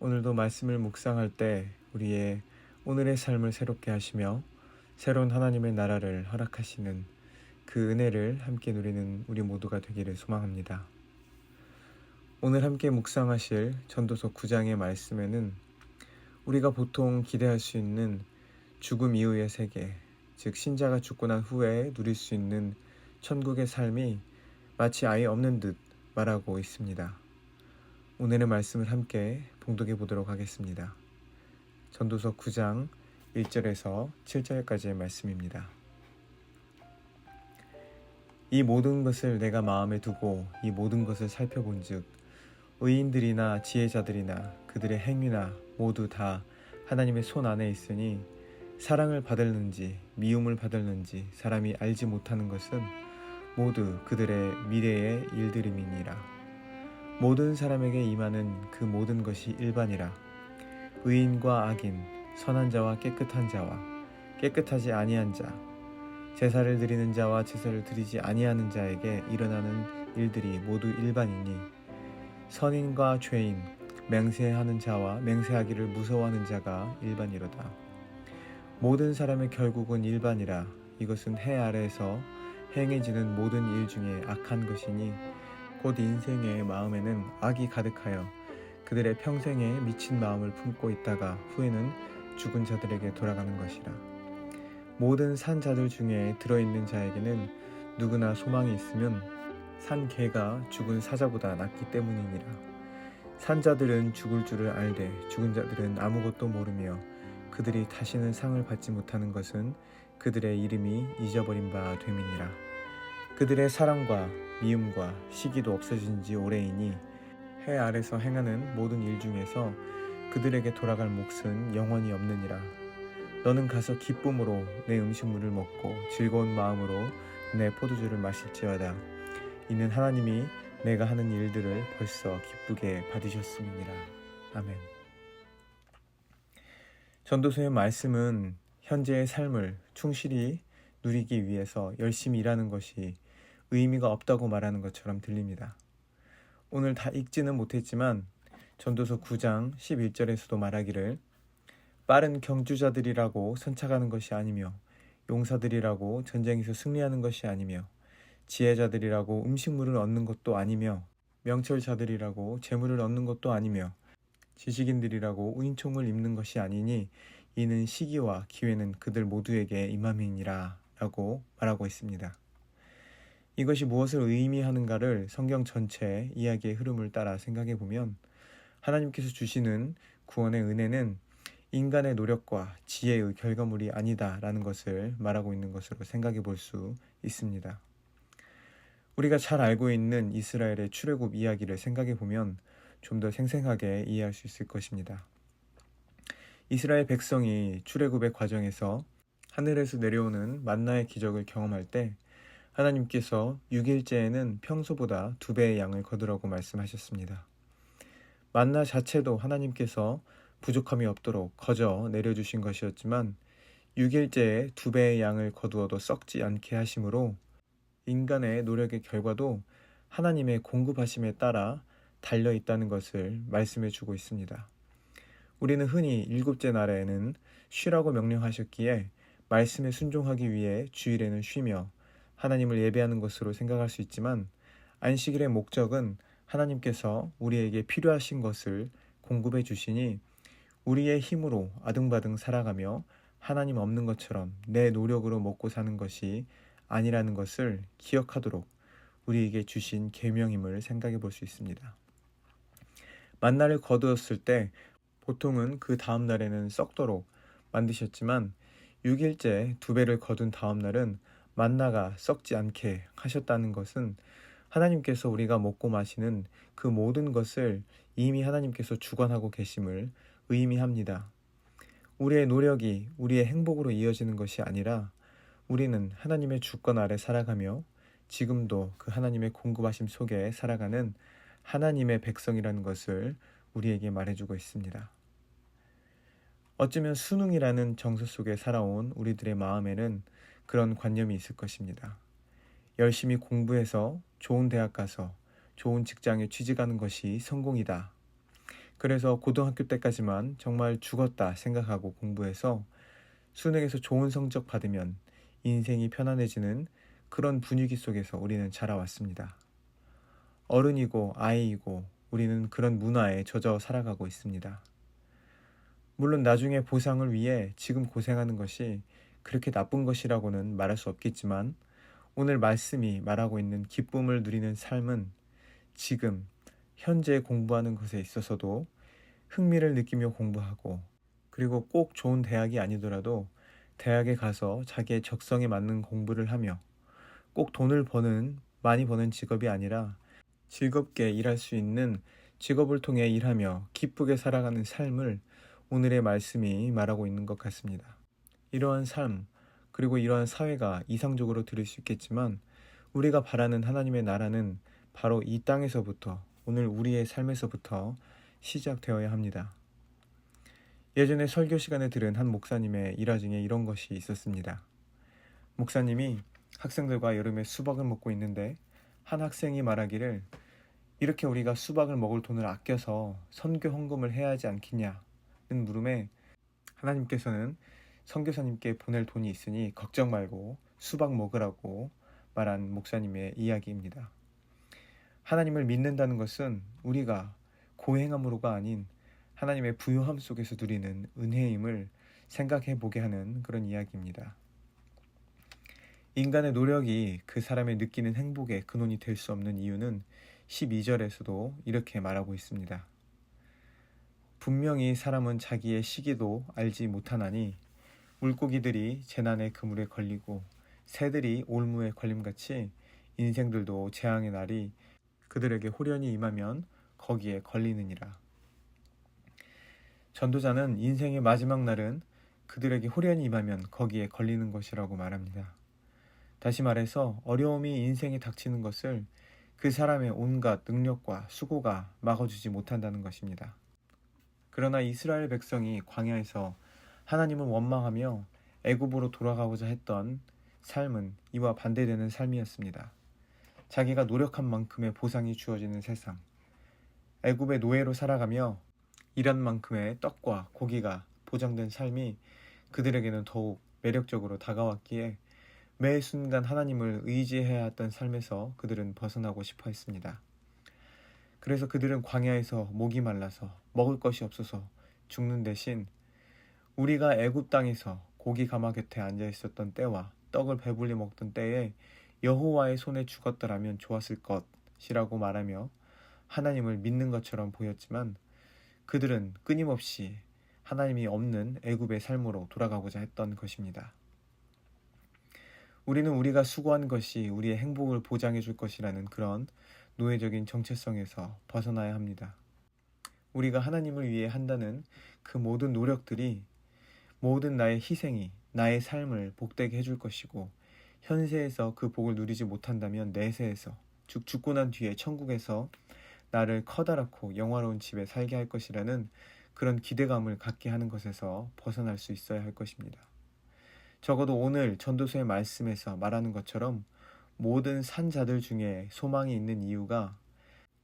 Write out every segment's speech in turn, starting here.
오늘도 말씀을 묵상할 때 우리의 오늘의 삶을 새롭게 하시며 새로운 하나님의 나라를 허락하시는 그 은혜를 함께 누리는 우리 모두가 되기를 소망합니다. 오늘 함께 묵상하실 전도서 9장의 말씀에는 우리가 보통 기대할 수 있는 죽음 이후의 세계, 즉 신자가 죽고 난 후에 누릴 수 있는 천국의 삶이 마치 아예 없는 듯 말하고 있습니다. 오늘의 말씀을 함께 봉독해 보도록 하겠습니다. 전도서 9장 1절에서 7절까지의 말씀입니다. 이 모든 것을 내가 마음에 두고 이 모든 것을 살펴본즉 의인들이나 지혜자들이나 그들의 행위나 모두 다 하나님의 손 안에 있으니 사랑을 받을는지 미움을 받을는지 사람이 알지 못하는 것은 모두 그들의 미래의 일들임이니라. 모든 사람에게 임하는 그 모든 것이 일반이라. 의인과 악인, 선한 자와 깨끗한 자와 깨끗하지 아니한 자, 제사를 드리는 자와 제사를 드리지 아니하는 자에게 일어나는 일들이 모두 일반이니 선인과 죄인, 맹세하는 자와 맹세하기를 무서워하는 자가 일반이로다. 모든 사람의 결국은 일반이라 이것은 해 아래에서 행해지는 모든 일 중에 악한 것이니 곧 인생의 마음에는 악이 가득하여 그들의 평생에 미친 마음을 품고 있다가 후에는 죽은 자들에게 돌아가는 것이라. 모든 산 자들 중에 들어있는 자에게는 누구나 소망이 있으면 산 개가 죽은 사자보다 낫기 때문이니라. 산 자들은 죽을 줄을 알되 죽은 자들은 아무것도 모르며 그들이 다시는 상을 받지 못하는 것은 그들의 이름이 잊어버린 바 됨이니라. 그들의 사랑과 미움과 시기도 없어진 지 오래이니 해 아래서 행하는 모든 일 중에서 그들에게 돌아갈 몫은 영원히 없느니라. 너는 가서 기쁨으로 내 음식물을 먹고 즐거운 마음으로 내 포도주를 마실지어다. 이는 하나님이 내가 하는 일들을 벌써 기쁘게 받으셨음이니라. 아멘. 전도서의 말씀은 현재의 삶을 충실히 누리기 위해서 열심히 일하는 것이 의미가 없다고 말하는 것처럼 들립니다. 오늘 다 읽지는 못했지만 전도서 9장 11절에서도 말하기를 빠른 경주자들이라고 선착하는 것이 아니며 용사들이라고 전쟁에서 승리하는 것이 아니며 지혜자들이라고 음식물을 얻는 것도 아니며 명철자들이라고 재물을 얻는 것도 아니며 지식인들이라고 은총을 입는 것이 아니니 이는 시기와 기회는 그들 모두에게 임함이니라 라고 말하고 있습니다. 이것이 무엇을 의미하는가를 성경 전체 이야기의 흐름을 따라 생각해 보면 하나님께서 주시는 구원의 은혜는 인간의 노력과 지혜의 결과물이 아니다라는 것을 말하고 있는 것으로 생각해 볼 수 있습니다. 우리가 잘 알고 있는 이스라엘의 출애굽 이야기를 생각해 보면 좀 더 생생하게 이해할 수 있을 것입니다. 이스라엘 백성이 출애굽의 과정에서 하늘에서 내려오는 만나의 기적을 경험할 때 하나님께서 6일째에는 평소보다 두 배의 양을 거두라고 말씀하셨습니다. 만나 자체도 하나님께서 부족함이 없도록 거저 내려주신 것이었지만 6일째에 두 배의 양을 거두어도 썩지 않게 하심으로 인간의 노력의 결과도 하나님의 공급하심에 따라 달려 있다는 것을 말씀해 주고 있습니다. 우리는 흔히 일곱째 날에는 쉬라고 명령하셨기에 말씀에 순종하기 위해 주일에는 쉬며 하나님을 예배하는 것으로 생각할 수 있지만 안식일의 목적은 하나님께서 우리에게 필요하신 것을 공급해 주시니 우리의 힘으로 아등바등 살아가며 하나님 없는 것처럼 내 노력으로 먹고 사는 것이 아니라는 것을 기억하도록 우리에게 주신 계명임을 생각해 볼 수 있습니다. 만나를 거두었을 때 보통은 그 다음 날에는 썩도록 만드셨지만 6일째 두 배를 거둔 다음 날은 만나가 썩지 않게 하셨다는 것은 하나님께서 우리가 먹고 마시는 그 모든 것을 이미 하나님께서 주관하고 계심을 의미합니다. 우리의 노력이 우리의 행복으로 이어지는 것이 아니라 우리는 하나님의 주권 아래 살아가며 지금도 그 하나님의 공급하심 속에 살아가는 하나님의 백성이라는 것을 우리에게 말해주고 있습니다. 어쩌면 수능이라는 정서 속에 살아온 우리들의 마음에는 그런 관념이 있을 것입니다. 열심히 공부해서 좋은 대학 가서 좋은 직장에 취직하는 것이 성공이다. 그래서 고등학교 때까지만 정말 죽었다 생각하고 공부해서 수능에서 좋은 성적 받으면 인생이 편안해지는 그런 분위기 속에서 우리는 자라왔습니다. 어른이고 아이이고 우리는 그런 문화에 젖어 살아가고 있습니다. 물론 나중에 보상을 위해 지금 고생하는 것이 그렇게 나쁜 것이라고는 말할 수 없겠지만 오늘 말씀이 말하고 있는 기쁨을 누리는 삶은 지금 현재 공부하는 것에 있어서도 흥미를 느끼며 공부하고 그리고 꼭 좋은 대학이 아니더라도 대학에 가서 자기의 적성에 맞는 공부를 하며 꼭 돈을 버는 많이 버는 직업이 아니라 즐겁게 일할 수 있는 직업을 통해 일하며 기쁘게 살아가는 삶을 오늘의 말씀이 말하고 있는 것 같습니다. 이러한 삶, 그리고 이러한 사회가 이상적으로 들을 수 있겠지만 우리가 바라는 하나님의 나라는 바로 이 땅에서부터 오늘 우리의 삶에서부터 시작되어야 합니다. 예전에 설교 시간에 들은 한 목사님의 일화 중에 이런 것이 있었습니다. 목사님이 학생들과 여름에 수박을 먹고 있는데 한 학생이 말하기를 이렇게 우리가 수박을 먹을 돈을 아껴서 선교 헌금을 해야 하지 않겠냐는 물음에 하나님께서는 선교사님께 보낼 돈이 있으니 걱정 말고 수박 먹으라고 말한 목사님의 이야기입니다. 하나님을 믿는다는 것은 우리가 고행함으로가 아닌 하나님의 부요함 속에서 누리는 은혜임을 생각해 보게 하는 그런 이야기입니다. 인간의 노력이 그 사람의 느끼는 행복의 근원이 될 수 없는 이유는 12절에서도 이렇게 말하고 있습니다. 분명히 사람은 자기의 시기도 알지 못하나니 물고기들이 재난의 그물에 걸리고 새들이 올무에 걸림같이 인생들도 재앙의 날이 그들에게 호련히 임하면 거기에 걸리느니라. 전도자는 인생의 마지막 날은 그들에게 호련히 임하면 거기에 걸리는 것이라고 말합니다. 다시 말해서 어려움이 인생에 닥치는 것을 그 사람의 온갖 능력과 수고가 막아주지 못한다는 것입니다. 그러나 이스라엘 백성이 광야에서 하나님을 원망하며 애굽으로 돌아가고자 했던 삶은 이와 반대되는 삶이었습니다. 자기가 노력한 만큼의 보상이 주어지는 세상. 애굽의 노예로 살아가며 일한 만큼의 떡과 고기가 보장된 삶이 그들에게는 더욱 매력적으로 다가왔기에 매 순간 하나님을 의지해야 했던 삶에서 그들은 벗어나고 싶어 했습니다. 그래서 그들은 광야에서 목이 말라서 먹을 것이 없어서 죽는 대신 우리가 애굽 땅에서 고기 가마 곁에 앉아 있었던 때와 떡을 배불리 먹던 때에 여호와의 손에 죽었더라면 좋았을 것이라고 말하며 하나님을 믿는 것처럼 보였지만 그들은 끊임없이 하나님이 없는 애굽의 삶으로 돌아가고자 했던 것입니다. 우리는 우리가 수고한 것이 우리의 행복을 보장해 줄 것이라는 그런 노예적인 정체성에서 벗어나야 합니다. 우리가 하나님을 위해 한다는 그 모든 노력들이 모든 나의 희생이 나의 삶을 복되게 해줄 것이고 현세에서 그 복을 누리지 못한다면 내세에서 즉 죽고 난 뒤에 천국에서 나를 커다랗고 영화로운 집에 살게 할 것이라는 그런 기대감을 갖게 하는 것에서 벗어날 수 있어야 할 것입니다. 적어도 오늘 전도서의 말씀에서 말하는 것처럼 모든 산 자들 중에 소망이 있는 이유가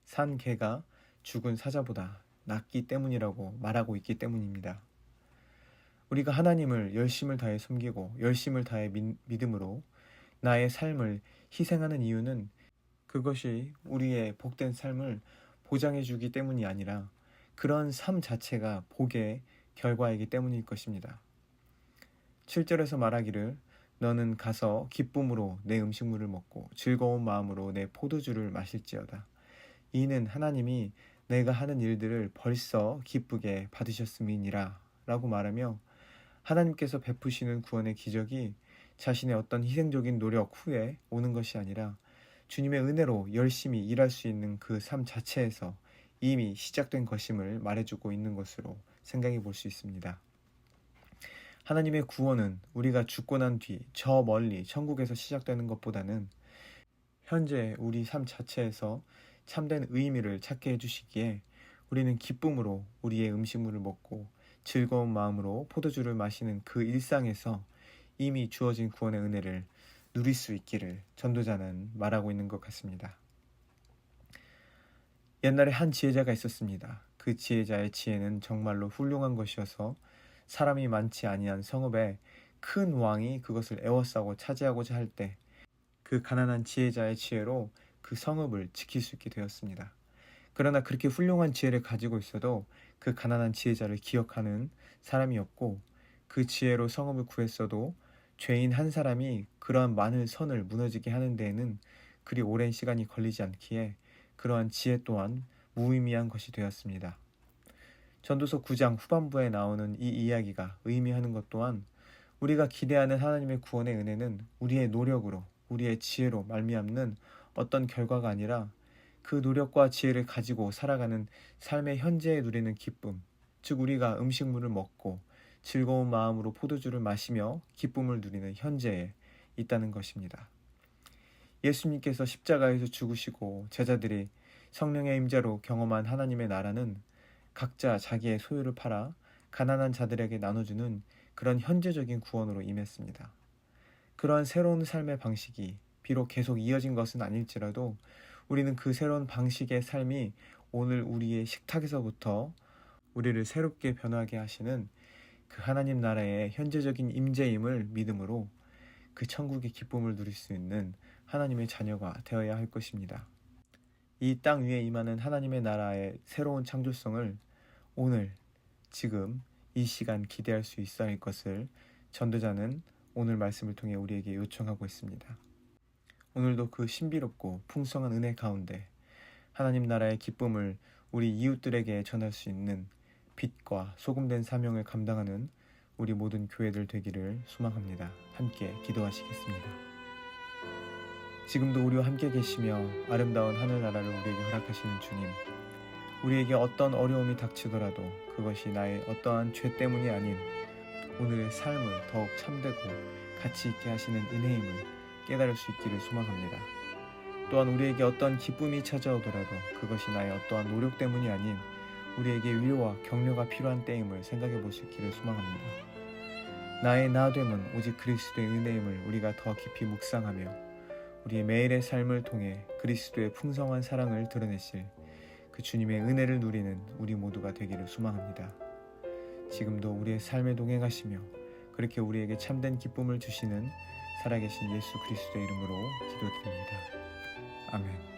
산 개가 죽은 사자보다 낫기 때문이라고 말하고 있기 때문입니다. 우리가 하나님을 열심을 다해 섬기고 열심을 다해 믿음으로 나의 삶을 희생하는 이유는 그것이 우리의 복된 삶을 보장해 주기 때문이 아니라 그런 삶 자체가 복의 결과이기 때문일 것입니다. 7절에서 말하기를 너는 가서 기쁨으로 내 음식물을 먹고 즐거운 마음으로 내 포도주를 마실지어다. 이는 하나님이 내가 하는 일들을 벌써 기쁘게 받으셨음이니라 라고 말하며 하나님께서 베푸시는 구원의 기적이 자신의 어떤 희생적인 노력 후에 오는 것이 아니라 주님의 은혜로 열심히 일할 수 있는 그 삶 자체에서 이미 시작된 것임을 말해주고 있는 것으로 생각해 볼 수 있습니다. 하나님의 구원은 우리가 죽고 난 뒤 저 멀리 천국에서 시작되는 것보다는 현재 우리 삶 자체에서 참된 의미를 찾게 해주시기에 우리는 기쁨으로 우리의 음식물을 먹고 즐거운 마음으로 포도주를 마시는 그 일상에서 이미 주어진 구원의 은혜를 누릴 수 있기를 전도자는 말하고 있는 것 같습니다. 옛날에 한 지혜자가 있었습니다. 그 지혜자의 지혜는 정말로 훌륭한 것이어서 사람이 많지 아니한 성읍에 큰 왕이 그것을 에워싸고 차지하고자 할 때 그 가난한 지혜자의 지혜로 그 성읍을 지킬 수 있게 되었습니다. 그러나 그렇게 훌륭한 지혜를 가지고 있어도 그 가난한 지혜자를 기억하는 사람이 없고 그 지혜로 성읍을 구했어도 죄인 한 사람이 그러한 많은 선을 무너지게 하는 데에는 그리 오랜 시간이 걸리지 않기에 그러한 지혜 또한 무의미한 것이 되었습니다. 전도서 9장 후반부에 나오는 이 이야기가 의미하는 것 또한 우리가 기대하는 하나님의 구원의 은혜는 우리의 노력으로 우리의 지혜로 말미암는 어떤 결과가 아니라 그 노력과 지혜를 가지고 살아가는 삶의 현재에 누리는 기쁨, 즉 우리가 음식물을 먹고 즐거운 마음으로 포도주를 마시며 기쁨을 누리는 현재에 있다는 것입니다. 예수님께서 십자가에서 죽으시고 제자들이 성령의 임재로 경험한 하나님의 나라는 각자 자기의 소유를 팔아 가난한 자들에게 나눠주는 그런 현재적인 구원으로 임했습니다. 그러한 새로운 삶의 방식이 비록 계속 이어진 것은 아닐지라도 우리는 그 새로운 방식의 삶이 오늘 우리의 식탁에서부터 우리를 새롭게 변하게 하시는 그 하나님 나라의 현재적인 임재임을 믿음으로 그 천국의 기쁨을 누릴 수 있는 하나님의 자녀가 되어야 할 것입니다. 이 땅 위에 임하는 하나님의 나라의 새로운 창조성을 오늘, 지금, 이 시간 기대할 수 있어야 할 것을 전도자는 오늘 말씀을 통해 우리에게 요청하고 있습니다. 오늘도 그 신비롭고 풍성한 은혜 가운데 하나님 나라의 기쁨을 우리 이웃들에게 전할 수 있는 빛과 소금된 사명을 감당하는 우리 모든 교회들 되기를 소망합니다. 함께 기도하시겠습니다. 지금도 우리와 함께 계시며 아름다운 하늘나라를 우리에게 허락하시는 주님, 우리에게 어떤 어려움이 닥치더라도 그것이 나의 어떠한 죄 때문이 아닌 오늘의 삶을 더욱 참되고 가치 있게 하시는 은혜임을 깨달을 수 있기를 소망합니다. 또한 우리에게 어떤 기쁨이 찾아오더라도 그것이 나의 어떠한 노력 때문이 아닌 우리에게 위로와 격려가 필요한 때임을 생각해 볼 수 있기를 소망합니다. 나의 나됨은 오직 그리스도의 은혜임을 우리가 더 깊이 묵상하며 우리의 매일의 삶을 통해 그리스도의 풍성한 사랑을 드러내실 그 주님의 은혜를 누리는 우리 모두가 되기를 소망합니다. 지금도 우리의 삶에 동행하시며 그렇게 우리에게 참된 기쁨을 주시는 살아계신 예수 그리스도의 이름으로 기도드립니다. 아멘.